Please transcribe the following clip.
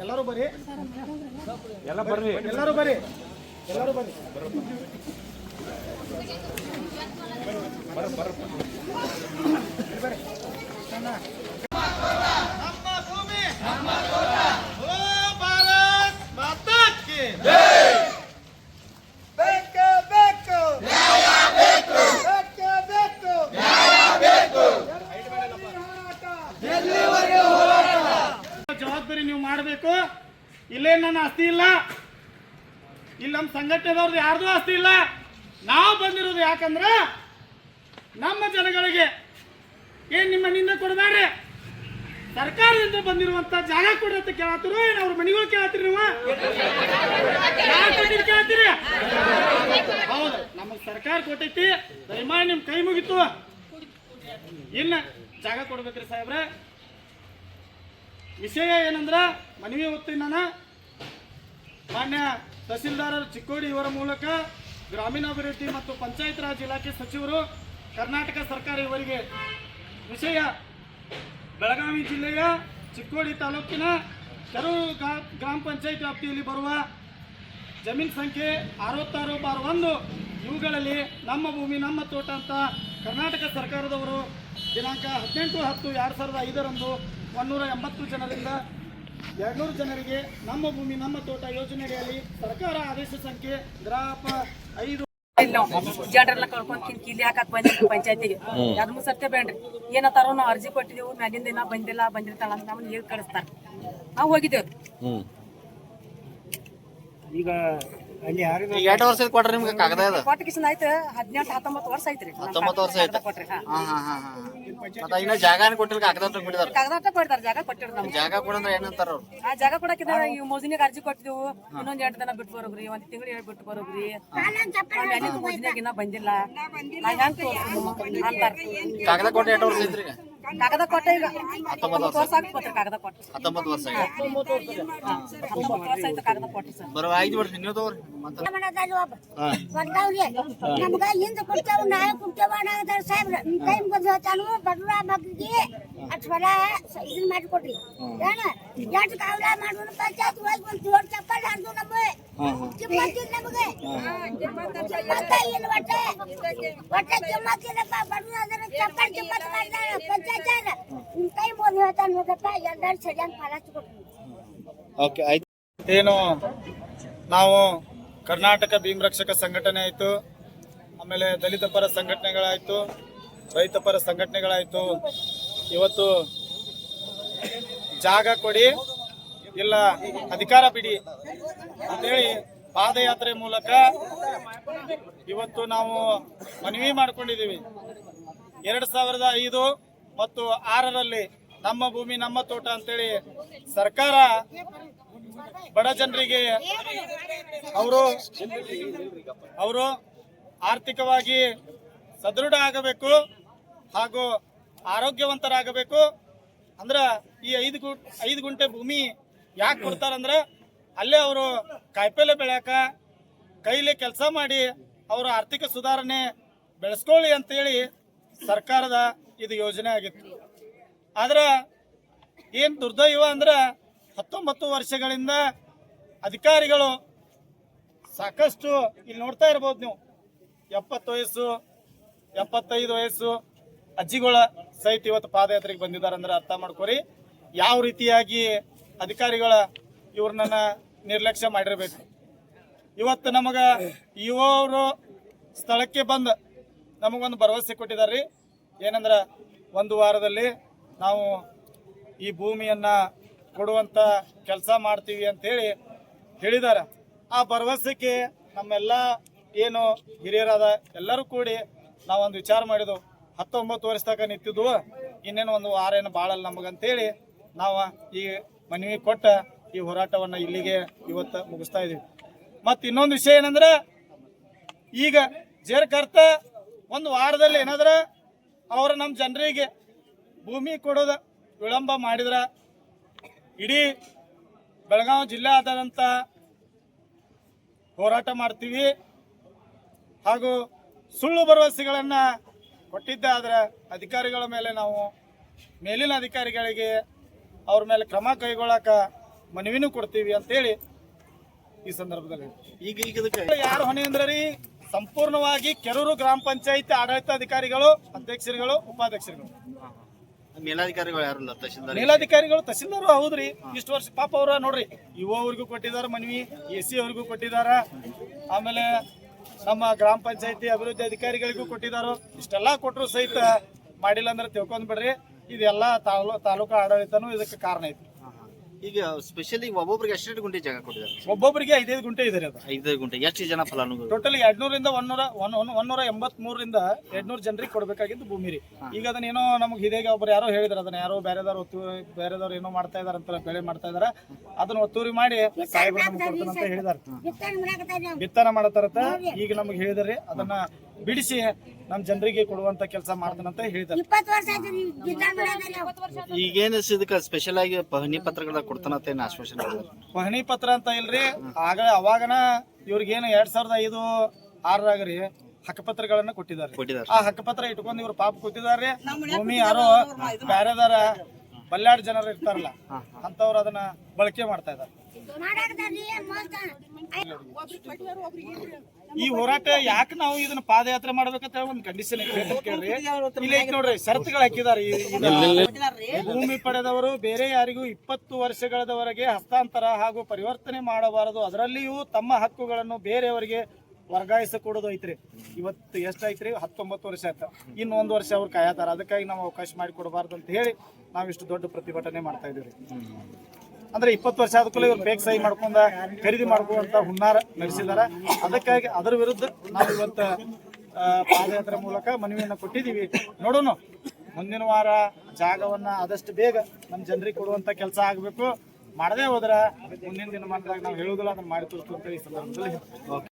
ಎಲ್ಲರೂ ಬರ್ರಿ. ಎಲ್ಲ ಬರ್ರಿ. ಎಲ್ಲರೂ ಬರ್ರಿ. ಎಲ್ಲರೂ ಬರ್ರಿ. ನಮ್ಮ ಭೂಮಿ ನಮ್ಮ ಓ ಭಾರತ್ ಮಾತಾ ಕಿ ಬೇಕು. ಬೇಕು. ಬೇಕು. ಬೇಕು. ಜವಾಬ್ದಾರಿ ನೀವು ಮಾಡಬೇಕು. ಇಲ್ಲೇ ನನ್ನ ಆಸ್ತಿ ಇಲ್ಲ. ಇಲ್ಲಿ ನಮ್ಮ ಸಂಘಟನೆದವ್ರದ್ದು ಯಾರ್ದು ಆಸ್ತಿ ಇಲ್ಲ. ನಾವು ಬಂದಿರೋದು ಯಾಕಂದ್ರೆ ನಮ್ಮ ಜನಗಳಿಗೆ ಏನು ನಿಮ್ಮ ಮನೆಯಿಂದ ಕೊಡಬೇಡ್ರಿ? ಸರ್ಕಾರದಿಂದ ಬಂದಿರುವಂತ ಜಾಗ ಕೊಡತ್ತ ಕೇಳತ್ತಿರೋ ಏನ್ ಅವ್ರ ಮನೆಗಳು ಕೇಳತ್ತೀರಿ ನೀವು? ಕೇಳತ್ತೀರಿ ಹೌದು, ನಮಗೆ ಸರ್ಕಾರ ಕೊಟ್ಟೈತಿ. ದಯಮಾಡಿ ನಿಮ್ ಕೈ ಮುಗಿತು. ಇಲ್ಲ ಜಾಗ ಕೊಡ್ಬೇಕ್ರಿ ಸಾಹೇಬ್ರೆ. ವಿಷಯ ಏನಂದ್ರೆ ಮನವಿ ನಾನು ಮಾನ್ಯ ತಹಸೀಲ್ದಾರರು ಚಿಕ್ಕೋಡಿ ಇವರ ಮೂಲಕ ಗ್ರಾಮೀಣಾಭಿವೃದ್ಧಿ ಮತ್ತು ಪಂಚಾಯತ್ ರಾಜ್ ಇಲಾಖೆ ಸಚಿವರು ಕರ್ನಾಟಕ ಸರ್ಕಾರ ಇವರಿಗೆ ವಿಷಯ. ಬೆಳಗಾವಿ ಜಿಲ್ಲೆಯ ಚಿಕ್ಕೋಡಿ ತಾಲೂಕಿನ ಕೆರೂರು ಗ್ರಾ- ಗ್ರಾಮ ಪಂಚಾಯತ್ ವ್ಯಾಪ್ತಿಯಲ್ಲಿ ಬರುವ ಜಮೀನ್ ಸಂಖ್ಯೆ ಅರವತ್ತಾರು ಬಾರ್ ಒಂದು. ಇವುಗಳಲ್ಲಿ ನಮ್ಮ ಭೂಮಿ, ನಮ್ಮ ತೋಟ ಅಂತ ಕರ್ನಾಟಕ ಸರ್ಕಾರದವರು ದಿನಾಂಕ ಹದಿನೆಂಟು ಹತ್ತು ಎರಡು ಸಾವಿರದ ಐದರಂದು ಒಂದೂರ ಎಂಬತ್ತು ಜನರಿಂದ ಎರಡ್ನೂರು ಜನರಿಗೆ ನಮ್ಮ ಭೂಮಿ ನಮ್ಮ ತೋಟ ಯೋಜನೆಯಲ್ಲಿ ಸರ್ಕಾರ ಆದೇಶ ಸಂಖ್ಯೆ ಗ್ರಾಪ ಐದು. ಜನರೆಲ್ಲ ಕಳ್ಕೊಂಡ್ ಕಿಲಿ ಹಾಕಕ್ ಬಂದಿದ್ವಿ ಪಂಚಾಯತಿಗೆ. ಎರಡ್ ಸತ್ಯ ಬೇಡ್ರಿ. ಏನತ್ತಾರೋ ನಾವು ಅರ್ಜಿ ಕೊಟ್ಟಿದ್ದೇವು ಮ್ಯಾಲಿಂದ ದಿನ ಬಂದಿಲ್ಲ ಬಂದಿರ್ತಾಳ ಅಂತ ನಮ್ಮನ್ನ ಹೇಳಿ ಕಳಿಸ್ತಾರ. ನಾವು ಹೋಗಿದ್ದೇವ್ರಿ ಈಗ ಅಲ್ಲಿ ಯಾರು ಕೊಟ್ರಿ ನಿಮ್ಗೆ ಕಾಗದ ಕೊಟ್ಟ ಕಿಸಿಂದ ಆಯ್ತು ಹದಿನೆಂಟು ಹತ್ತೊಂಬತ್ತು ವರ್ಷ ಐತ್ರಿ ಹತ್ತೊಂಬತ್ತು ವರ್ಷ ಆಯ್ತು? ಕೊಟ್ರಿ ಹಾ ಹಾ ಹಾ ಹಾ ಹಾ. ಮತ್ತ ಇನ್ನ ಜಾಗಾನ ಕೊಟ್ಟಿಲ್ಲ ಕಾಗದ ಅಷ್ಟ ಕೊಟ್ಟಿದಾರ ಕಾಗದಾಟ ಕೊಡ್ತಾರ ಜಾಗ ಕೊಟ್ಟಿರ್ ನಮ್ಗೆ. ಜಾಗ ಕೊಡಂದ್ರ ಏನಂತಾರ ಅವ್ರು? ಆ ಜಾಗ ಕೊಡಕ್ಕಿದ ಈ ಮೋಜಿನಿಗೆ ಅರ್ಜಿ ಕೊಟ್ಟಿದ್ವು ಇನ್ನೊಂದ್ ಎಂಟು ದಿನ ಬಿಟ್ಟು ಬರೋಗ್ರಿ ಒಂದ್ ತಿಂಗಳು ಹೇಳಿ ಬಿಟ್ಟು ಬರೋಗ್ರಿ ಮೋಜಿನಾಗ ಇನ್ನ ಬಂದಿಲ್ಲ. ನಾ ಹೆಂಗ್ ತೋರ್ಸುದು? ಅಂತಾರ. ಕಾಗದ ಕೊಟ್ಟು ಎಂಟು ವರ್ಷ ಐತ್ರಿ ಈಗ? ಕಾಗದ ಕೊಟ್ಟ ಈಗ. ಹತ್ತೊಂಬತ್ತು ವರ್ಷ ಕಾಗದ ಕೊಟ್ಟು. ಹತ್ತೊಂಬತ್ತು ವರ್ಷ ಈಗ ಹತ್ತೊಂಬತ್ತು ವರ್ಷ ಆಯ್ತು ಕಾಗದ ಕೊಟ್ಟು ಸರ್. ಬರೋ ಐದು ವರ್ಷ ನೀವು ತಗೋರಿ. ನಮ್ಗ ಹಿಂದ ಕೊಡ್ತೇವ ನಾಳೆ ಕೊಡ್ತೇವ ಅನ್ನೋದಾರ ಸಾಹೇಬ್ರ. ಟೈಮ್ ಹೇಳ್ತಾನು ಬಡ್ರ ಮಗ್ಗಿಗೆ ಅಟ್ ಹೊಲ ಸ- ಇದನ್ ಮಾಡಿಕೊಡ್ರಿ ಏನ? ಎಷ್ಟು ಕಾವಲ ಮಾಡೋಣ ಪಂಚಾಯತ್ ಹೋಗಿ ಒಂದು ಜೋಡ್ ಓಕೆ, ಆಯ್ತು. ಏನು, ನಾವು ಕರ್ನಾಟಕ ಭೀಮ್ ರಕ್ಷಕ ಸಂಘಟನೆ ಆಯಿತು, ಆಮೇಲೆ ದಲಿತ ಪರ ಸಂಘಟನೆಗಳಾಯಿತು, ರೈತ ಪರ ಸಂಘಟನೆಗಳಾಯಿತು. ಇವತ್ತು ಜಾಗ ಕೊಡಿ. ಇಲ್ಲ ಅಧಿಕಾರ ಬಿಡಿ ಅಂತೇಳಿ ಪಾದಯಾತ್ರೆ ಮೂಲಕ ಇವತ್ತು ನಾವು ಮನವಿ ಮಾಡಿಕೊಂಡಿದ್ದೀವಿ. ಎರಡು ಸಾವಿರದ ಐದು ಮತ್ತು ಆರರಲ್ಲಿ ನಮ್ಮ ಭೂಮಿ, ನಮ್ಮ ತೋಟ ಅಂತೇಳಿ ಸರ್ಕಾರ ಬಡ ಜನರಿಗೆ ಅವರು ಅವರು ಆರ್ಥಿಕವಾಗಿ ಸದೃಢ ಆಗಬೇಕು ಹಾಗೂ ಆರೋಗ್ಯವಂತರಾಗಬೇಕು. ಅಂದ್ರೆ ಈ ಐದು ಗು, ಐದು ಗುಂಟೆ ಭೂಮಿ ಯಾಕೆ ಕೊಡ್ತಾರಂದ್ರೆ ಅಲ್ಲೇ ಅವರು ಕಾಯಿಪಲ್ಲೆ ಬೆಳೆಯಕ ಕೈಲಿ ಕೆಲಸ ಮಾಡಿ ಅವರ ಆರ್ಥಿಕ ಸುಧಾರಣೆ ಬೆಳೆಸ್ಕೊಳ್ಳಿ ಅಂತೇಳಿ ಸರ್ಕಾರದ ಇದು ಯೋಜನೆ ಆಗಿತ್ತು. ಆದ್ರೆ ಏನು ದುರ್ದೈವ ಅಂದ್ರೆ ಹತ್ತೊಂಬತ್ತು ವರ್ಷಗಳಿಂದ ಅಧಿಕಾರಿಗಳು ಸಾಕಷ್ಟು ಇಲ್ಲಿ ನೋಡ್ತಾ ಇರ್ಬೋದು ನೀವು. ಎಪ್ಪತ್ತು ವಯಸ್ಸು, ಎಪ್ಪತ್ತೈದು ವಯಸ್ಸು ಅಜ್ಜಿಗಳ ಸಹಿತ ಇವತ್ತು ಪಾದಯಾತ್ರೆಗೆ ಬಂದಿದ್ದಾರೆ ಅಂದ್ರೆ ಅರ್ಥ ಮಾಡ್ಕೊರಿ. ಯಾವ ರೀತಿಯಾಗಿ ಅಧಿಕಾರಿಗಳ ಇವ್ರನ್ನ ನಿರ್ಲಕ್ಷ್ಯ ಮಾಡಿರ್ಬೇಕು. ಇವತ್ತು ನಮಗ ಇವರು ಸ್ಥಳಕ್ಕೆ ಬಂದು ನಮಗೊಂದು ಭರವಸೆ ಕೊಟ್ಟಿದ್ದಾರೆ ಏನಂದ್ರೆ ಒಂದು ವಾರದಲ್ಲಿ ನಾವು ಈ ಭೂಮಿಯನ್ನು ಕೊಡುವಂತ ಕೆಲಸ ಮಾಡ್ತೀವಿ ಅಂತೇಳಿ ಹೇಳಿದ್ದಾರೆ ಆ ಭರವಸೆಗೆ ನಮ್ಮೆಲ್ಲ ಏನು ಹಿರಿಯರಾದ ಎಲ್ಲರೂ ಕೂಡಿ ನಾವೊಂದು ವಿಚಾರ ಮಾಡಿದ್ವು. ಹತ್ತೊಂಬತ್ತು ವರ್ಷ ತನಕ ನಿಂತಿದ್ವು. ಇನ್ನೇನು ಒಂದು ವಾರ ಏನು ಬಾಳಲ್ಲ ನಮಗಂತೇಳಿ ನಾವು ಈ ಮನವಿ ಕೊಟ್ಟ ಈ ಹೋರಾಟವನ್ನ ಇಲ್ಲಿಗೆ ಇವತ್ತು ಮುಗಿಸ್ತಾ ಇದೀವಿ. ಮತ್ತು ಇನ್ನೊಂದು ವಿಷಯ ಏನಂದ್ರೆ, ಈಗ ಜೇರ್ಕರ್ತ ಒಂದು ವಾರದಲ್ಲಿ ಏನಾದ್ರ ಅವರು ನಮ್ಮ ಜನರಿಗೆ ಭೂಮಿ ಕೊಡೋದು ವಿಳಂಬ ಮಾಡಿದ್ರ, ಇಡೀ ಬೆಳಗಾವಿ ಜಿಲ್ಲೆ ಆದಂಥ ಹೋರಾಟ ಮಾಡ್ತೀವಿ. ಹಾಗೂ ಸುಳ್ಳು ಭರವಸೆಗಳನ್ನ ಕೊಟ್ಟಿದ್ದೆ, ಆದ್ರೆ ಅಧಿಕಾರಿಗಳ ಮೇಲೆ ನಾವು ಮೇಲಿನ ಅಧಿಕಾರಿಗಳಿಗೆ ಅವ್ರ ಮೇಲೆ ಕ್ರಮ ಕೈಗೊಳ್ಳಕ ಮನವಿನೂ ಕೊಡ್ತೀವಿ ಅಂತೇಳಿ ಈ ಸಂದರ್ಭದಲ್ಲಿ ಈಗ ಈಗ ಯಾರು ಹೊಣೆ ಅಂದ್ರೆ ರೀ? ಸಂಪೂರ್ಣವಾಗಿ ಕೆರೂರು ಗ್ರಾಮ ಪಂಚಾಯತಿ ಆಡಳಿತಾಧಿಕಾರಿಗಳು ಅಧ್ಯಕ್ಷರುಗಳು ಉಪಾಧ್ಯಕ್ಷರುಗಳು. ಮೇಲಾಧಿಕಾರಿಗಳು ಯಾರು ತಹಶೀಲ್ದಾರ್? ಮೇಲಾಧಿಕಾರಿಗಳು ತಹಸೀಲ್ದಾರ್ ಹೌದ್ರಿ. ಇಷ್ಟು ವರ್ಷ ಪಾಪ ಅವ್ರ ನೋಡ್ರಿ ಯುವ ಅವ್ರಿಗೂ ಕೊಟ್ಟಿದಾರ ಮನವಿ ಎ ಸಿ ಅವ್ರಿಗೂ ಕೊಟ್ಟಿದಾರ ಆಮೇಲೆ ನಮ್ಮ ಗ್ರಾಮ ಪಂಚಾಯತಿ ಅಭಿವೃದ್ಧಿ ಅಧಿಕಾರಿಗಳಿಗೂ ಕೊಟ್ಟಿದಾರೋ ಇಷ್ಟೆಲ್ಲಾ ಕೊಟ್ಟರು ಸಹಿತ ಮಾಡಿಲ್ಲ ಅಂದ್ರೆ ತಿಳ್ಕೊಂಡ್ ಬಿಡ್ರಿ. ಇದೆಲ್ಲ ತಾಲೂ ತಾಲೂಕು ಆಡಳಿತನೂ ಇದಕ್ಕೆ ಕಾರಣ ಐತಿ. ಈಗ ಸ್ಪೆಷಲಿ ಒಬ್ಬೊಬ್ರಿಗೆ ಎಷ್ಟೆಷ್ಟು ಗುಂಟೆ ಜಾಗ ಕೊಟ್ಟಿದ್ದಾರೆ? ಒಬ್ಬೊಬ್ಬರಿಗೆ ಐದೈದು ಗುಂಟೆ ಇದೆ ಅದು. ಐದು ಗುಂಟೆ. ಎಷ್ಟು ಜನ ಫಲಾನುಭವಿ ಟೋಟಲ್ ಎರಡ್ನೂರಿಂದ ಒಂದೂರ ಒನ್ ಒನ್- ಒಂದೂರ ಎಂಬತ್ ಮೂರರಿಂದ ಎರಡ್ನೂರು ಜನರಿಗೆ ಕೊಡಬೇಕಾಗಿದ್ದು ಭೂಮಿ ರೀ. ಈಗ ಅದನ್ನ ಏನೋ ನಮ್ಗೆ ಹಿದೇಗ ಒಬ್ರು ಯಾರೋ ಹೇಳಿದ್ರು ಅದನ್ನ ಯಾರೋ ಬೇರೆದವ್ರು ಒತ್ತು ಬೇರೆದವ್ರು ಏನೋ ಮಾಡ್ತಾ ಇದಾರೆ ಅಂತ ಬೆಳೆ ಮಾಡ್ತಾ ಇದಾರೆ. ಅದನ್ನ ಒತ್ತೂರಿ ಮಾಡಿ ಸಾಹೇಬರು ನಮ್ಗೆ ಕೊಡ್ತಾನೆ ಅಂತ ಹೇಳಿದಾರೆ. ಬಿತ್ತನೆ ಮಾಡತ್ತಾರತ್ತ ಈಗ ನಮ್ಗೆ ಹೇಳಿದಾರೆ ಅದನ್ನ ಬಿಡಿಸಿ ನಮ್ಮ ಜನರಿಗೆ ಕೊಡುವಂತ ಕೆಲಸ ಮಾಡ್ತಾನಂತ ಹೇಳಿದ್ರು ಇಪ್ಪತ್ತು ವರ್ಷ ಆಯ್ತು ರೀ ಬಿತ್ತನೆ ಈಗೇನು ಇದಕ್ಕೆ ಸ್ಪೆಷಲ್ ಆಗಿ ಪಹಣಿ ಪತ್ರಗಳ ಕೊಡ್ತಾನಂತ ಏನು ಆಶ್ವಾಸನೆ ಪಹಣಿ ಪತ್ರ ಅಂತ ಇಲ್ರಿ ಆಗ ಅವಾಗನ ಇವ್ರಿಗೇನು ಎರಡ್ ಸಾವಿರದ ಐದು ಆರರಾಗ ರೀ ಹಕ್ಕಪತ್ರಗಳನ್ನ ಕೊಟ್ಟಿದ್ದಾರೆ. ಆ ಆ ಹಕ್ಕಪತ್ರ ಇಟ್ಕೊಂಡು ಇವ್ರು ಪಾಪ ಕೂತಿದಾರೆ ಭೂಮಿ ಯಾರೋ ಬ್ಯಾರೆದಾರ ಬಲ್ಲಾಡ್ ಜನರು ಇರ್ತಾರಲ್ಲ ಅಂತವ್ರು ಅದನ್ನ ಬಳಕೆ ಮಾಡ್ತಾ ಇದಾರೆ ಮಾಡಾಕತ್ತಾರ ರೀ. ಮಸ್ತ್ ಈ ಹೋರಾಟ ಯಾಕೆ ನಾವು ಇದನ್ನ ಪಾದಯಾತ್ರೆ ಮಾಡ್ಬೇಕಂತ ಹೇಳಿ ಒಂದು ಕಂಡೀಷನ್ ಕೇಳ್ರಿ. ಇಲ್ಲಿ ನೋಡ್ರಿ ಷರತ್ತುಗಳು ಹಾಕಿದಾರೆ ಭೂಮಿ ಪಡೆದವರು ಬೇರೆ ಯಾರಿಗೂ ಇಪ್ಪತ್ತು ವರ್ಷಗಳವರೆಗೆ ಹಸ್ತಾಂತರ ಹಾಗೂ ಪರಿವರ್ತನೆ ಮಾಡಬಾರದು. ಅದರಲ್ಲಿಯೂ ತಮ್ಮ ಹಕ್ಕುಗಳನ್ನು ಬೇರೆಯವರಿಗೆ ವರ್ಗಾಯಿಸಿಕೊಡೋದು ಐತ್ರಿ. ಇವತ್ತು ಎಷ್ಟೈತ್ರಿ ಹತ್ತೊಂಬತ್ತು ವರ್ಷ ಆಯ್ತು. ಇನ್ನೊಂದು ಒಂದು ವರ್ಷ ಅವ್ರು ಕಾಯತಾರ. ಅದಕ್ಕಾಗಿ ನಾವು ಅವಕಾಶ ಮಾಡಿ ಕೊಡಬಾರ್ದು ಅಂತ ಹೇಳಿ ನಾವು ಇಷ್ಟು ದೊಡ್ಡ ಪ್ರತಿಭಟನೆ ಮಾಡ್ತಾ ಇದೀವಿ ಅಂದ್ರೆ ಇಪ್ಪತ್ತು ವರ್ಷ ಆದ ಇವ್ರು ಬೇಗ ಸಹಿ ಮಾಡ್ಕೊಂಡ ಖರೀದಿ ಮಾಡ್ಕೊಂತ ಹುನ್ನಾರ ನಡೆಸಿದಾರ. ಅದಕ್ಕಾಗಿ ಅದರ ವಿರುದ್ಧ ನಾವು ಇವತ್ತು ಪಾದಯಾತ್ರೆ ಮೂಲಕ ಮನವಿಯನ್ನ ಕೊಟ್ಟಿದ್ದೀವಿ. ನೋಡೋಣ. ಮುಂದಿನ ವಾರ ಜಾಗವನ್ನ ಆದಷ್ಟು ಬೇಗ ನಮ್ಮ ಜನರಿಗೆ ಕೊಡುವಂತ ಕೆಲಸ ಆಗಬೇಕು. ಮಾಡದೇ ಹೋದ್ರ ಮುಂದಿನ ದಿನಮಾನದಾಗ ನಾವು ಹೇಳುವುದಿಲ್ಲ, ಅದನ್ನ ಮಾಡಿ ತೋರಿಸ್ತು ಅಂತ ಈ ಸಂದರ್ಭದಲ್ಲಿ.